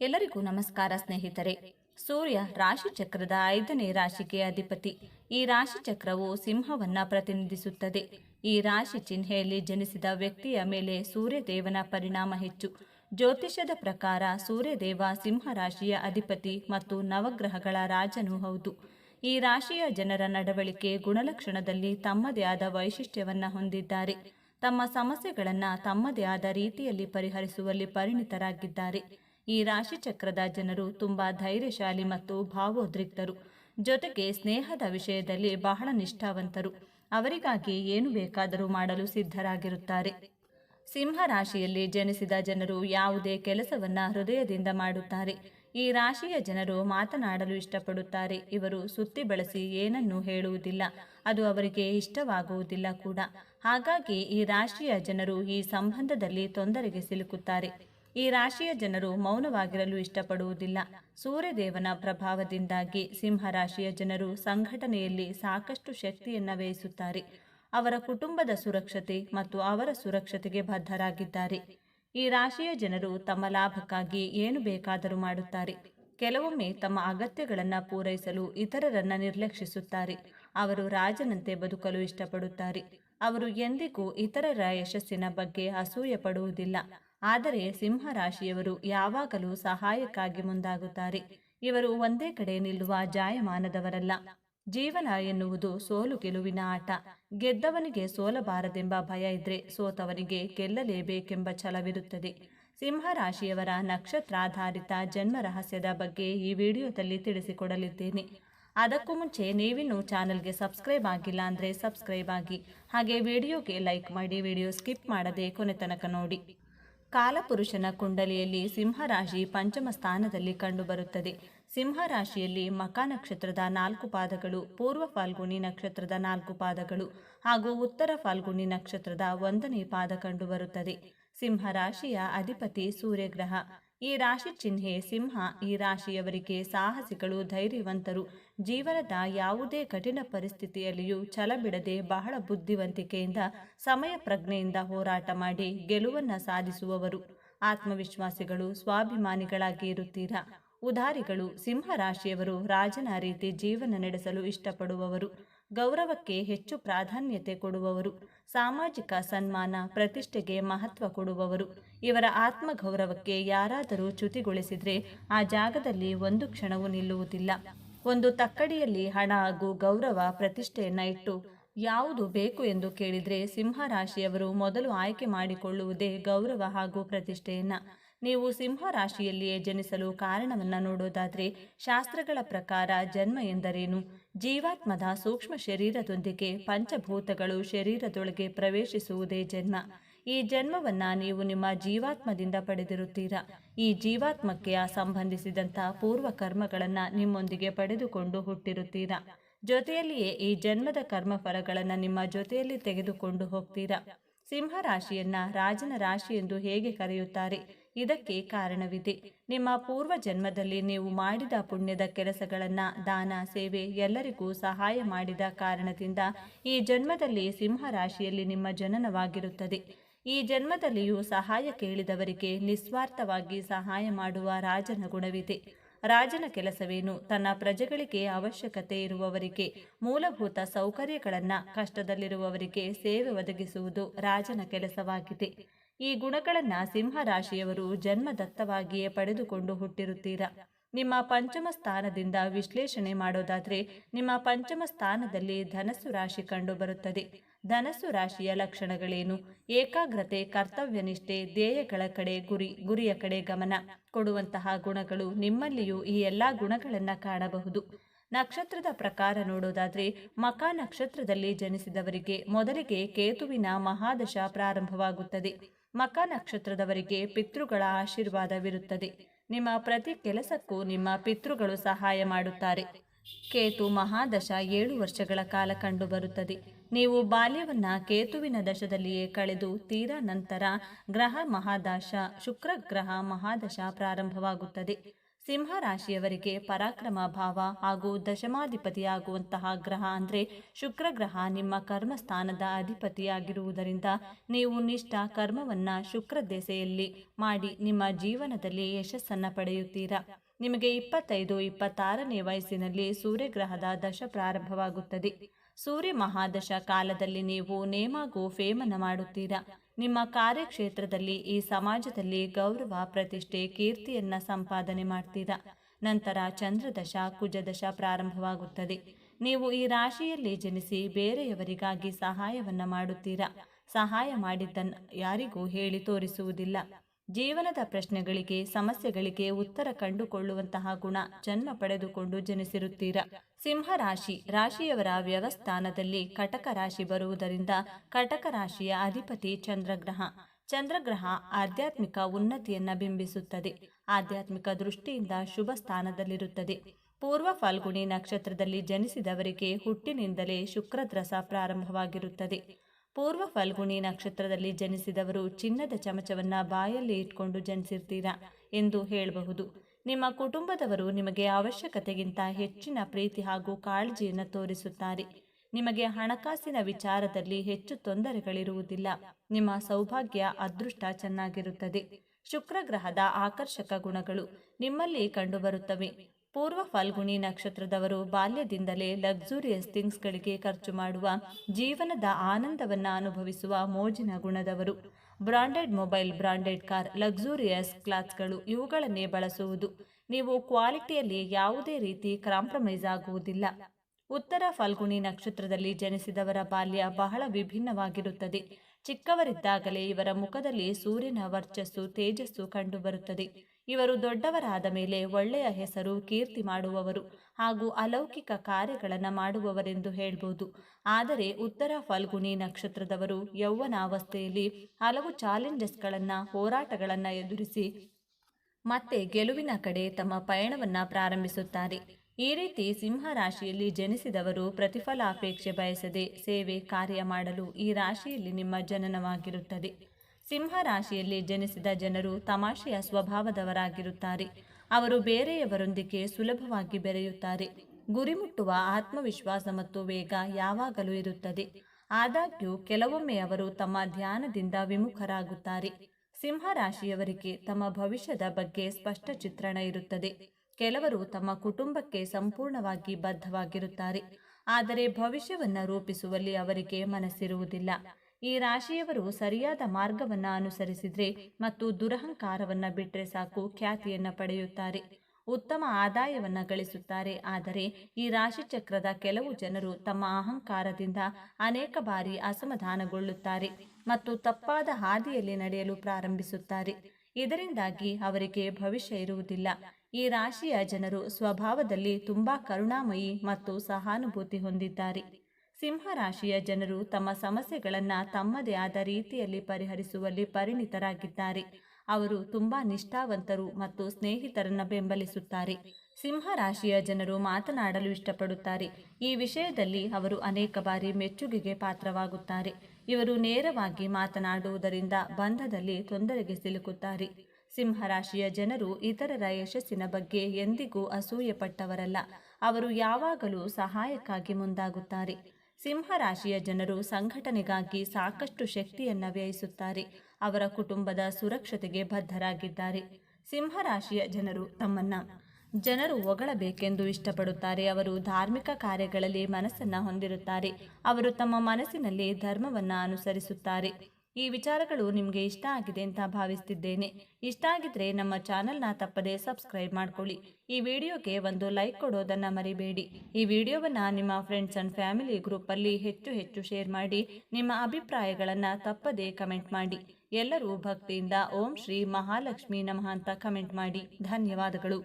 ಎಲ್ಲರಿಗೂ ನಮಸ್ಕಾರ ಸ್ನೇಹಿತರೆ. ಸೂರ್ಯ ರಾಶಿ ಚಕ್ರದ ಐದನೇ ರಾಶಿಗೆ ಅಧಿಪತಿ. ಈ ರಾಶಿ ಚಕ್ರವು ಸಿಂಹವನ್ನ ಪ್ರತಿನಿಧಿಸುತ್ತದೆ. ಈ ರಾಶಿ ಚಿಹ್ನೆಯಲ್ಲಿ ಜನಿಸಿದ ವ್ಯಕ್ತಿಯ ಮೇಲೆ ಸೂರ್ಯದೇವನ ಪರಿಣಾಮ ಹೆಚ್ಚು. ಜ್ಯೋತಿಷ್ಯದ ಪ್ರಕಾರ ಸೂರ್ಯದೇವ ಸಿಂಹ ರಾಶಿಯ ಅಧಿಪತಿ ಮತ್ತು ನವಗ್ರಹಗಳ ರಾಜನೂ ಹೌದು. ಈ ರಾಶಿಯ ಜನರ ನಡವಳಿಕೆ ಗುಣಲಕ್ಷಣದಲ್ಲಿ ತಮ್ಮದೇ ಆದ ವೈಶಿಷ್ಟ್ಯವನ್ನ ಹೊಂದಿದ್ದಾರೆ. ತಮ್ಮ ಸಮಸ್ಯೆಗಳನ್ನು ತಮ್ಮದೇ ಆದ ರೀತಿಯಲ್ಲಿ ಪರಿಹರಿಸುವಲ್ಲಿ ಪರಿಣಿತರಾಗಿದ್ದಾರೆ. ಈ ರಾಶಿ ಚಕ್ರದ ಜನರು ತುಂಬಾ ಧೈರ್ಯಶಾಲಿ ಮತ್ತು ಭಾವೋದ್ರಿಕ್ತರು. ಜೊತೆಗೆ ಸ್ನೇಹದ ವಿಷಯದಲ್ಲಿ ಬಹಳ ನಿಷ್ಠಾವಂತರು. ಅವರಿಗಾಗಿ ಏನು ಬೇಕಾದರೂ ಮಾಡಲು ಸಿದ್ಧರಾಗಿರುತ್ತಾರೆ. ಸಿಂಹ ರಾಶಿಯಲ್ಲಿ ಜನಿಸಿದ ಜನರು ಯಾವುದೇ ಕೆಲಸವನ್ನ ಹೃದಯದಿಂದ ಮಾಡುತ್ತಾರೆ. ಈ ರಾಶಿಯ ಜನರು ಮಾತನಾಡಲು ಇಷ್ಟಪಡುತ್ತಾರೆ. ಇವರು ಸುತ್ತಿ ಬಳಸಿ ಏನನ್ನೂ ಹೇಳುವುದಿಲ್ಲ. ಅದು ಅವರಿಗೆ ಇಷ್ಟವಾಗುವುದಿಲ್ಲ ಕೂಡ. ಹಾಗಾಗಿ ಈ ರಾಶಿಯ ಜನರು ಈ ಸಂಬಂಧದಲ್ಲಿ ತೊಂದರೆಗೆ ಸಿಲುಕುತ್ತಾರೆ. ಈ ರಾಶಿಯ ಜನರು ಮೌನವಾಗಿರಲು ಇಷ್ಟಪಡುವುದಿಲ್ಲ. ಸೂರ್ಯದೇವನ ಪ್ರಭಾವದಿಂದಾಗಿ ಸಿಂಹ ರಾಶಿಯ ಜನರು ಸಂಘಟನೆಯಲ್ಲಿ ಸಾಕಷ್ಟು ಶಕ್ತಿಯನ್ನು ವ್ಯಯಿಸುತ್ತಾರೆ. ಅವರ ಕುಟುಂಬದ ಸುರಕ್ಷತೆ ಮತ್ತು ಅವರ ಸುರಕ್ಷತೆಗೆ ಬದ್ಧರಾಗಿದ್ದಾರೆ. ಈ ರಾಶಿಯ ಜನರು ತಮ್ಮ ಲಾಭಕ್ಕಾಗಿ ಏನು ಬೇಕಾದರೂ ಮಾಡುತ್ತಾರೆ. ಕೆಲವೊಮ್ಮೆ ತಮ್ಮ ಅಗತ್ಯಗಳನ್ನು ಪೂರೈಸಲು ಇತರರನ್ನ ನಿರ್ಲಕ್ಷಿಸುತ್ತಾರೆ. ಅವರು ರಾಜನಂತೆ ಬದುಕಲು ಇಷ್ಟಪಡುತ್ತಾರೆ. ಅವರು ಎಂದಿಗೂ ಇತರರ ಯಶಸ್ಸಿನ ಬಗ್ಗೆ ಅಸೂಯೆ ಪಡುವುದಿಲ್ಲ ಆದರೆ ಸಿಂಹ ರಾಶಿಯವರು ಯಾವಾಗಲೂ ಸಹಾಯಕ್ಕಾಗಿ ಮುಂದಾಗುತ್ತಾರೆ. ಇವರು ಒಂದೇ ಕಡೆ ನಿಲ್ಲುವ ಜಾಯಮಾನದವರಲ್ಲ. ಜೀವನ ಎನ್ನುವುದು ಸೋಲು ಗೆಲುವಿನ ಆಟ. ಗೆದ್ದವನಿಗೆ ಸೋಲಬಾರದೆಂಬ ಭಯ ಇದ್ರೆ ಸೋತವನಿಗೆ ಗೆಲ್ಲಲೇಬೇಕೆಂಬ ಛಲವಿರುತ್ತದೆ. ಸಿಂಹ ರಾಶಿಯವರ ನಕ್ಷತ್ರಾಧಾರಿತ ಜನ್ಮ ರಹಸ್ಯದ ಬಗ್ಗೆ ಈ ವಿಡಿಯೋದಲ್ಲಿ ತಿಳಿಸಿಕೊಡಲಿದ್ದೇನೆ. ಅದಕ್ಕೂ ಮುಂಚೆ ನೀವಿನ್ನೂ ಚಾನಲ್ಗೆ ಸಬ್ಸ್ಕ್ರೈಬ್ ಆಗಿಲ್ಲ ಅಂದರೆ ಸಬ್ಸ್ಕ್ರೈಬ್ ಆಗಿ. ಹಾಗೆ ವಿಡಿಯೋಗೆ ಲೈಕ್ ಮಾಡಿ ವಿಡಿಯೋ ಸ್ಕಿಪ್ ಮಾಡದೆ ಕೊನೆ ತನಕ ನೋಡಿ. ಕಾಲಪುರುಷನ ಕುಂಡಲಿಯಲ್ಲಿ ಸಿಂಹರಾಶಿ ಪಂಚಮ ಸ್ಥಾನದಲ್ಲಿ ಕಂಡುಬರುತ್ತದೆ. ಸಿಂಹರಾಶಿಯಲ್ಲಿ ಮಕ ನಕ್ಷತ್ರದ ನಾಲ್ಕು ಪಾದಗಳು, ಪೂರ್ವ ಫಾಲ್ಗುಣಿ ನಕ್ಷತ್ರದ ನಾಲ್ಕು ಪಾದಗಳು ಹಾಗೂ ಉತ್ತರ ಫಾಲ್ಗುಣಿ ನಕ್ಷತ್ರದ ಒಂದನೇ ಪಾದ ಕಂಡುಬರುತ್ತದೆ. ಸಿಂಹರಾಶಿಯ ಅಧಿಪತಿ ಸೂರ್ಯಗ್ರಹ. ಈ ರಾಶಿ ಚಿಹ್ನೆ ಸಿಂಹ ಈ ರಾಶಿಯವರಿಗೆ ಸಾಹಸಿಗಳು ಧೈರ್ಯವಂತರು. ಜೀವನದ ಯಾವುದೇ ಕಠಿಣ ಪರಿಸ್ಥಿತಿಯಲ್ಲಿಯೂ ಛಲ ಬಿಡದೆ ಬಹಳ ಬುದ್ಧಿವಂತಿಕೆಯಿಂದ, ಸಮಯ ಪ್ರಜ್ಞೆಯಿಂದ ಹೋರಾಟ ಮಾಡಿ ಗೆಲುವನ್ನ ಸಾಧಿಸುವವರು. ಆತ್ಮವಿಶ್ವಾಸಿಗಳು ಸ್ವಾಭಿಮಾನಿಗಳಾಗಿ ಇರುತ್ತೀರಾ? ಉದಾರಿಗಳು ಸಿಂಹ ರಾಶಿಯವರು ರಾಜನ ರೀತಿ ಜೀವನ ನಡೆಸಲು ಇಷ್ಟಪಡುವವರು. ಗೌರವಕ್ಕೆ ಹೆಚ್ಚು ಪ್ರಾಧಾನ್ಯತೆ ಕೊಡುವವರು. ಸಾಮಾಜಿಕ ಸನ್ಮಾನ, ಪ್ರತಿಷ್ಠೆಗೆ ಮಹತ್ವ ಕೊಡುವವರು. ಇವರ ಆತ್ಮಗೌರವಕ್ಕೆ ಯಾರಾದರೂ ಚ್ಯುತಿಗೊಳಿಸಿದರೆ ಆ ಜಾಗದಲ್ಲಿ ಒಂದು ಕ್ಷಣವೂ ನಿಲ್ಲುವುದಿಲ್ಲ. ಒಂದು ತಕ್ಕಡಿಯಲ್ಲಿ ಹಣ ಹಾಗೂ ಗೌರವ ಪ್ರತಿಷ್ಠೆಯನ್ನು ಇಟ್ಟು ಯಾವುದು ಬೇಕು ಎಂದು ಕೇಳಿದರೆ ಸಿಂಹರಾಶಿಯವರು ಮೊದಲು ಆಯ್ಕೆ ಮಾಡಿಕೊಳ್ಳುವುದೇ ಗೌರವ ಹಾಗೂ ಪ್ರತಿಷ್ಠೆಯನ್ನ. ನೀವು ಸಿಂಹ ರಾಶಿಯಲ್ಲಿಯೇ ಜನಿಸಲು ಕಾರಣವನ್ನ ನೋಡೋದಾದ್ರೆ ಶಾಸ್ತ್ರಗಳ ಪ್ರಕಾರ ಜನ್ಮ ಎಂದರೇನು? ಜೀವಾತ್ಮದ ಸೂಕ್ಷ್ಮ ಶರೀರದೊಂದಿಗೆ ಪಂಚಭೂತಗಳು ಶರೀರದೊಳಗೆ ಪ್ರವೇಶಿಸುವುದೇ ಜನ್ಮ. ಈ ಜನ್ಮವನ್ನ ನೀವು ನಿಮ್ಮ ಜೀವಾತ್ಮದಿಂದ ಪಡೆದಿರುತ್ತೀರಾ? ಈ ಜೀವಾತ್ಮಕ್ಕೆ ಸಂಬಂಧಿಸಿದಂತಹ ಪೂರ್ವ ಕರ್ಮಗಳನ್ನ ನಿಮ್ಮೊಂದಿಗೆ ಪಡೆದುಕೊಂಡು ಹುಟ್ಟಿರುತ್ತೀರಾ? ಜೊತೆಯಲ್ಲಿಯೇ ಈ ಜನ್ಮದ ಕರ್ಮಫಲಗಳನ್ನು ನಿಮ್ಮ ಜೊತೆಯಲ್ಲಿ ತೆಗೆದುಕೊಂಡು ಹೋಗ್ತೀರಾ? ಸಿಂಹ ರಾಶಿಯನ್ನ ರಾಜನ ರಾಶಿ ಎಂದು ಹೇಗೆ ಕರೆಯುತ್ತಾರೆ? ಇದಕ್ಕೆ ಕಾರಣವಿದೆ. ನಿಮ್ಮ ಪೂರ್ವ ಜನ್ಮದಲ್ಲಿ ನೀವು ಮಾಡಿದ ಪುಣ್ಯದ ಕೆಲಸಗಳನ್ನ, ದಾನ, ಸೇವೆ ಎಲ್ಲರಿಗೂ ಸಹಾಯ ಮಾಡಿದ ಕಾರಣದಿಂದ ಈ ಜನ್ಮದಲ್ಲಿ ಸಿಂಹ ರಾಶಿಯಲ್ಲಿ ನಿಮ್ಮ ಜನನವಾಗಿರುತ್ತದೆ. ಈ ಜನ್ಮದಲ್ಲಿಯೂ ಸಹಾಯ ಕೇಳಿದವರಿಗೆ ನಿಸ್ವಾರ್ಥವಾಗಿ ಸಹಾಯ ಮಾಡುವ ರಾಜನ ಗುಣವಿದೆ. ರಾಜನ ಕೆಲಸವೇನು? ತನ್ನ ಪ್ರಜೆಗಳಿಗೆ ಅವಶ್ಯಕತೆ ಇರುವವರಿಗೆ, ಮೂಲಭೂತ ಸೌಕರ್ಯಗಳನ್ನು, ಕಷ್ಟದಲ್ಲಿರುವವರಿಗೆ ಸೇವೆ ಒದಗಿಸುವುದು ರಾಜನ ಕೆಲಸವಾಗಿದೆ. ಈ ಗುಣಗಳನ್ನು ಸಿಂಹ ರಾಶಿಯವರು ಜನ್ಮದತ್ತವಾಗಿಯೇ ಪಡೆದುಕೊಂಡು ಹುಟ್ಟಿರುತ್ತೀರಾ? ನಿಮ್ಮ ಪಂಚಮ ಸ್ಥಾನದಿಂದ ವಿಶ್ಲೇಷಣೆ ಮಾಡೋದಾದ್ರೆ ನಿಮ್ಮ ಪಂಚಮ ಸ್ಥಾನದಲ್ಲಿ ಧನಸ್ಸು ರಾಶಿ ಕಂಡು ಬರುತ್ತದೆ ಧನಸ್ಸು ರಾಶಿಯ ಲಕ್ಷಣಗಳೇನು? ಏಕಾಗ್ರತೆ, ಕರ್ತವ್ಯನಿಷ್ಠೆ, ಧ್ಯೇಯಗಳ ಕಡೆ ಗುರಿ, ಗುರಿಯ ಕಡೆ ಗಮನ ಕೊಡುವಂತಹ ಗುಣಗಳು ನಿಮ್ಮಲ್ಲಿಯೂ ಈ ಎಲ್ಲಾ ಗುಣಗಳನ್ನು ಕಾಣಬಹುದು. ನಕ್ಷತ್ರದ ಪ್ರಕಾರ ನೋಡೋದಾದ್ರೆ ಮಕ ನಕ್ಷತ್ರದಲ್ಲಿ ಜನಿಸಿದವರಿಗೆ ಮೊದಲಿಗೆ ಕೇತುವಿನ ಮಹಾದಶ ಪ್ರಾರಂಭವಾಗುತ್ತದೆ. ಮಕ ನಕ್ಷತ್ರದವರಿಗೆ ಪಿತೃಗಳ ಆಶೀರ್ವಾದವಿರುತ್ತದೆ. ನಿಮ್ಮ ಪ್ರತಿ ಕೆಲಸಕ್ಕೂ ನಿಮ್ಮ ಪಿತೃಗಳು ಸಹಾಯ ಮಾಡುತ್ತಾರೆ. ಕೇತು ಮಹಾದಶ ಏಳು ವರ್ಷಗಳ ಕಾಲ ಕಂಡುಬರುತ್ತದೆ ನೀವು ಬಾಲ್ಯವನ್ನ ಕೇತುವಿನ ದಶದಲ್ಲಿಯೇ ಕಳೆದು ತೀರಾ ನಂತರ ಗ್ರಹ ಮಹಾದಶ ಶುಕ್ರ ಗ್ರಹ ಮಹಾದಶ ಪ್ರಾರಂಭವಾಗುತ್ತದೆ. ಸಿಂಹ ರಾಶಿಯವರಿಗೆ ಪರಾಕ್ರಮ ಭಾವ ಹಾಗೂ ದಶಮಾಧಿಪತಿಯಾಗುವಂತಹ ಗ್ರಹ ಅಂದರೆ ಶುಕ್ರ ಗ್ರಹ ನಿಮ್ಮ ಕರ್ಮಸ್ಥಾನದ ಅಧಿಪತಿಯಾಗಿರುವುದರಿಂದ ನೀವು ನಿಷ್ಠ ಕರ್ಮವನ್ನ ಶುಕ್ರ ದೆಸೆಯಲ್ಲಿ ಮಾಡಿ ನಿಮ್ಮ ಜೀವನದಲ್ಲಿ ಯಶಸ್ಸನ್ನು ಪಡೆಯುತ್ತೀರಾ? ನಿಮಗೆ ಇಪ್ಪತ್ತೈದು, ಇಪ್ಪತ್ತಾರನೇ ವಯಸ್ಸಿನಲ್ಲಿ ಸೂರ್ಯಗ್ರಹದ ದಶ ಪ್ರಾರಂಭವಾಗುತ್ತದೆ. ಸೂರ್ಯ ಮಹಾದಶ ಕಾಲದಲ್ಲಿ ನೀವು ನೇಮಾಗೂ ಫೇಮನ ಮಾಡುತ್ತೀರಾ? ನಿಮ್ಮ ಕಾರ್ಯಕ್ಷೇತ್ರದಲ್ಲಿ ಈ ಸಮಾಜದಲ್ಲಿ ಗೌರವ, ಪ್ರತಿಷ್ಠೆ, ಕೀರ್ತಿಯನ್ನ ಸಂಪಾದನೆ ಮಾಡ್ತೀರಾ. ನಂತರ ಚಂದ್ರದಶ, ಕುಜದಶ ಪ್ರಾರಂಭವಾಗುತ್ತದೆ. ನೀವು ಈ ರಾಶಿಯಲ್ಲಿ ಜನಿಸಿ ಬೇರೆಯವರಿಗಾಗಿ ಸಹಾಯವನ್ನ ಮಾಡುತ್ತೀರಾ. ಸಹಾಯ ಮಾಡಿದ್ದನ್ನು ಯಾರಿಗೂ ಹೇಳಿ ತೋರಿಸುವುದಿಲ್ಲ. ಜೀವನದ ಪ್ರಶ್ನೆಗಳಿಗೆ, ಸಮಸ್ಯೆಗಳಿಗೆ ಉತ್ತರ ಕಂಡುಕೊಳ್ಳುವಂತಹ ಗುಣ ಜನ್ಮ ಪಡೆದುಕೊಂಡು ಜನಿಸಿರುತ್ತೀರಾ? ಸಿಂಹ ರಾಶಿ, ರಾಶಿಯವರ ವ್ಯವಸ್ಥಾನದಲ್ಲಿ ಕಟಕ ರಾಶಿ ಬರುವುದರಿಂದ ಕಟಕ ರಾಶಿಯ ಅಧಿಪತಿ ಚಂದ್ರಗ್ರಹ. ಚಂದ್ರಗ್ರಹ ಆಧ್ಯಾತ್ಮಿಕ ಉನ್ನತಿಯನ್ನ ಬಿಂಬಿಸುತ್ತದೆ. ಆಧ್ಯಾತ್ಮಿಕ ದೃಷ್ಟಿಯಿಂದ ಶುಭ ಸ್ಥಾನದಲ್ಲಿರುತ್ತದೆ. ಪೂರ್ವ ಫಾಲ್ಗುಣಿ ನಕ್ಷತ್ರದಲ್ಲಿ ಜನಿಸಿದವರಿಗೆ ಹುಟ್ಟಿನಿಂದಲೇ ಶುಕ್ರದ್ರಸ ಪ್ರಾರಂಭವಾಗಿರುತ್ತದೆ. ಪೂರ್ವ ಫಲ್ಗುಣಿ ನಕ್ಷತ್ರದಲ್ಲಿ ಜನಿಸಿದವರು ಚಿನ್ನದ ಚಮಚವನ್ನ ಬಾಯಲ್ಲಿ ಇಟ್ಕೊಂಡು ಜನಿಸಿರ್ತೀರಾ ಎಂದು ಹೇಳಬಹುದು. ನಿಮ್ಮ ಕುಟುಂಬದವರು ನಿಮಗೆ ಅವಶ್ಯಕತೆಗಿಂತ ಹೆಚ್ಚಿನ ಪ್ರೀತಿ ಹಾಗೂ ಕಾಳಜಿಯನ್ನು ತೋರಿಸುತ್ತಾರೆ. ನಿಮಗೆ ಹಣಕಾಸಿನ ವಿಚಾರದಲ್ಲಿ ಹೆಚ್ಚು ತೊಂದರೆಗಳಿರುವುದಿಲ್ಲ. ನಿಮ್ಮ ಸೌಭಾಗ್ಯ ಅದೃಷ್ಟ ಚೆನ್ನಾಗಿರುತ್ತದೆ. ಶುಕ್ರ ಗ್ರಹದ ಆಕರ್ಷಕ ಗುಣಗಳು ನಿಮ್ಮಲ್ಲಿ ಕಂಡುಬರುತ್ತವೆ. ಪೂರ್ವ ಫಲ್ಗುಣಿ ನಕ್ಷತ್ರದವರು ಬಾಲ್ಯದಿಂದಲೇ ಲಕ್ಸುರಿಯಸ್ ಥಿಂಗ್ಸ್ಗಳಿಗೆ ಖರ್ಚು ಮಾಡುವ ಜೀವನದ ಆನಂದವನ್ನು ಅನುಭವಿಸುವ ಮೋಜಿನ ಗುಣದವರು. Branded mobile, branded car, luxurious ಕ್ಲಾತ್ಗಳು ಇವುಗಳನ್ನೇ ಬಳಸುವುದು. ನೀವು ಕ್ವಾಲಿಟಿಯಲ್ಲಿ ಯಾವುದೇ ರೀತಿ ಕಾಂಪ್ರಮೈಸ್ ಆಗುವುದಿಲ್ಲ. ಉತ್ತರ ಫಲ್ಗುಣಿ ನಕ್ಷತ್ರದಲ್ಲಿ ಜನಿಸಿದವರ ಬಾಲ್ಯ ಬಹಳ ವಿಭಿನ್ನವಾಗಿರುತ್ತದೆ. ಚಿಕ್ಕವರಿದ್ದಾಗಲೇ ಇವರ ಮುಖದಲ್ಲಿ ಸೂರ್ಯನ ವರ್ಚಸ್ಸು, ತೇಜಸ್ಸು ಕಂಡುಬರುತ್ತದೆ. ಇವರು ದೊಡ್ಡವರಾದ ಮೇಲೆ ಒಳ್ಳೆಯ ಹೆಸರು ಕೀರ್ತಿ ಮಾಡುವವರು ಹಾಗೂ ಅಲೌಕಿಕ ಕಾರ್ಯಗಳನ್ನು ಮಾಡುವವರೆಂದು ಹೇಳ್ಬೋದು. ಆದರೆ ಉತ್ತರ ಫಲ್ಗುಣಿ ನಕ್ಷತ್ರದವರು ಯೌವನಾವಸ್ಥೆಯಲ್ಲಿ ಹಲವು ಚಾಲೆಂಜಸ್ಗಳನ್ನು, ಹೋರಾಟಗಳನ್ನು ಎದುರಿಸಿ ಮತ್ತೆ ಗೆಲುವಿನ ಕಡೆ ತಮ್ಮ ಪಯಣವನ್ನು ಪ್ರಾರಂಭಿಸುತ್ತಾರೆ. ಈ ರೀತಿ ಸಿಂಹ ರಾಶಿಯಲ್ಲಿ ಜನಿಸಿದವರು ಪ್ರತಿಫಲಾಪೇಕ್ಷೆ ಬಯಸದೆ ಸೇವೆ ಕಾರ್ಯ ಮಾಡಲು ಈ ರಾಶಿಯಲ್ಲಿ ನಿಮ್ಮ ಜನನವಾಗಿರುತ್ತದೆ. ಸಿಂಹ ರಾಶಿಯಲ್ಲಿ ಜನಿಸಿದ ಜನರು ತಮಾಷೆಯ ಸ್ವಭಾವದವರಾಗಿರುತ್ತಾರೆ. ಅವರು ಬೇರೆಯವರೊಂದಿಗೆ ಸುಲಭವಾಗಿ ಬೆರೆಯುತ್ತಾರೆ. ಗುರಿ ಮುಟ್ಟುವ ಆತ್ಮವಿಶ್ವಾಸ ಮತ್ತು ವೇಗ ಯಾವಾಗಲೂ ಇರುತ್ತದೆ. ಆದಾಗ್ಯೂ, ಕೆಲವೊಮ್ಮೆ ಅವರು ತಮ್ಮ ಧ್ಯಾನದಿಂದ ವಿಮುಖರಾಗುತ್ತಾರೆ. ಸಿಂಹ ರಾಶಿಯವರಿಗೆ ತಮ್ಮ ಭವಿಷ್ಯದ ಬಗ್ಗೆ ಸ್ಪಷ್ಟ ಚಿತ್ರಣ ಇರುತ್ತದೆ. ಕೆಲವರು ತಮ್ಮ ಕುಟುಂಬಕ್ಕೆ ಸಂಪೂರ್ಣವಾಗಿ ಬದ್ಧವಾಗಿರುತ್ತಾರೆ. ಆದರೆ ಭವಿಷ್ಯವನ್ನು ರೂಪಿಸುವಲ್ಲಿ ಅವರಿಗೆ ಮನಸ್ಸಿರುವುದಿಲ್ಲ. ಈ ರಾಶಿಯವರು ಸರಿಯಾದ ಮಾರ್ಗವನ್ನು ಅನುಸರಿಸಿದ್ರೆ ಮತ್ತು ದುರಹಂಕಾರವನ್ನ ಬಿಟ್ಟರೆ ಸಾಕು ಖ್ಯಾತಿಯನ್ನ ಪಡೆಯುತ್ತಾರೆ. ಉತ್ತಮ ಆದಾಯವನ್ನ ಗಳಿಸುತ್ತಾರೆ. ಆದರೆ ಈ ರಾಶಿಚಕ್ರದ ಕೆಲವು ಜನರು ತಮ್ಮ ಅಹಂಕಾರದಿಂದ ಅನೇಕ ಬಾರಿ ಅಸಮಾಧಾನಗೊಳ್ಳುತ್ತಾರೆ ಮತ್ತು ತಪ್ಪಾದ ಹಾದಿಯಲ್ಲಿ ನಡೆಯಲು ಪ್ರಾರಂಭಿಸುತ್ತಾರೆ. ಇದರಿಂದಾಗಿ ಅವರಿಗೆ ಭವಿಷ್ಯ ಇರುವುದಿಲ್ಲ. ಈ ರಾಶಿಯ ಜನರು ಸ್ವಭಾವದಲ್ಲಿ ತುಂಬಾ ಕರುಣಾಮಯಿ ಮತ್ತು ಸಹಾನುಭೂತಿ ಹೊಂದಿದ್ದಾರೆ. ಸಿಂಹ ರಾಶಿಯ ಜನರು ತಮ್ಮ ಸಮಸ್ಯೆಗಳನ್ನು ತಮ್ಮದೇ ಆದ ರೀತಿಯಲ್ಲಿ ಪರಿಹರಿಸುವಲ್ಲಿ ಪರಿಣಿತರಾಗಿದ್ದಾರೆ. ಅವರು ತುಂಬಾ ನಿಷ್ಠಾವಂತರು ಮತ್ತು ಸ್ನೇಹಿತರನ್ನು ಬೆಂಬಲಿಸುತ್ತಾರೆ. ಸಿಂಹ ರಾಶಿಯ ಜನರು ಮಾತನಾಡಲು ಇಷ್ಟಪಡುತ್ತಾರೆ. ಈ ವಿಷಯದಲ್ಲಿ ಅವರು ಅನೇಕ ಬಾರಿ ಮೆಚ್ಚುಗೆಗೆ ಪಾತ್ರವಾಗುತ್ತಾರೆ. ಇವರು ನೇರವಾಗಿ ಮಾತನಾಡುವುದರಿಂದ ಬಂಧದಲ್ಲಿ ತೊಂದರೆಗೆ ಸಿಲುಕುತ್ತಾರೆ. ಸಿಂಹರಾಶಿಯ ಜನರು ಇತರರ ಯಶಸ್ಸಿನ ಬಗ್ಗೆ ಎಂದಿಗೂ ಅಸೂಯೆ ಪಟ್ಟವರಲ್ಲ ಅವರು ಯಾವಾಗಲೂ ಸಹಾಯಕ್ಕಾಗಿ ಮುಂದಾಗುತ್ತಾರೆ. ಸಿಂಹರಾಶಿಯ ಜನರು ಸಂಘಟನೆಗಾಗಿ ಸಾಕಷ್ಟು ಶಕ್ತಿಯನ್ನು ವ್ಯಯಿಸುತ್ತಾರೆ. ಅವರ ಕುಟುಂಬದ ಸುರಕ್ಷತೆಗೆ ಬದ್ಧರಾಗಿದ್ದಾರೆ. ಸಿಂಹರಾಶಿಯ ಜನರು ತಮ್ಮನ್ನ, ಜನರು ಒಗಳಬೇಕೆಂದು ಇಷ್ಟಪಡುತ್ತಾರೆ. ಅವರು ಧಾರ್ಮಿಕ ಕಾರ್ಯಗಳಲ್ಲಿ ಮನಸ್ಸನ್ನ ಹೊಂದಿರುತ್ತಾರೆ. ಅವರು ತಮ್ಮ ಮನಸ್ಸಿನಲ್ಲಿ ಧರ್ಮವನ್ನ ಅನುಸರಿಸುತ್ತಾರೆ. ಈ ವಿಚಾರಗಳು ನಿಮಗೆ ಇಷ್ಟ ಆಗಿದೆ ಅಂತ ಭಾವಿಸ್ತಿದ್ದೇನೆ. ಇಷ್ಟ ಆಗಿದ್ರೆ ನಮ್ಮ ಚಾನೆಲ್ನ ತಪ್ಪದೆ ಸಬ್ಸ್ಕ್ರೈಬ್ ಮಾಡ್ಕೊಳ್ಳಿ. ಈ ವಿಡಿಯೋಗೆ ಒಂದು ಲೈಕ್ ಕೊಡೋದನ್ನು ಮರಿಬೇಡಿ. ಈ ವಿಡಿಯೋವನ್ನು ನಿಮ್ಮ ಫ್ರೆಂಡ್ಸ್ ಅಂಡ್ ಫ್ಯಾಮಿಲಿ ಗ್ರೂಪಲ್ಲಿ ಹೆಚ್ಚು ಹೆಚ್ಚು ಶೇರ್ ಮಾಡಿ, ನಿಮ್ಮ ಅಭಿಪ್ರಾಯಗಳನ್ನು ತಪ್ಪದೆ ಕಮೆಂಟ್ ಮಾಡಿ. ಎಲ್ಲರೂ ಭಕ್ತಿಯಿಂದ ಓಂ ಶ್ರೀ ಮಹಾಲಕ್ಷ್ಮಿ ನಮಃ ಅಂತ ಕಮೆಂಟ್ ಮಾಡಿ. ಧನ್ಯವಾದಗಳು.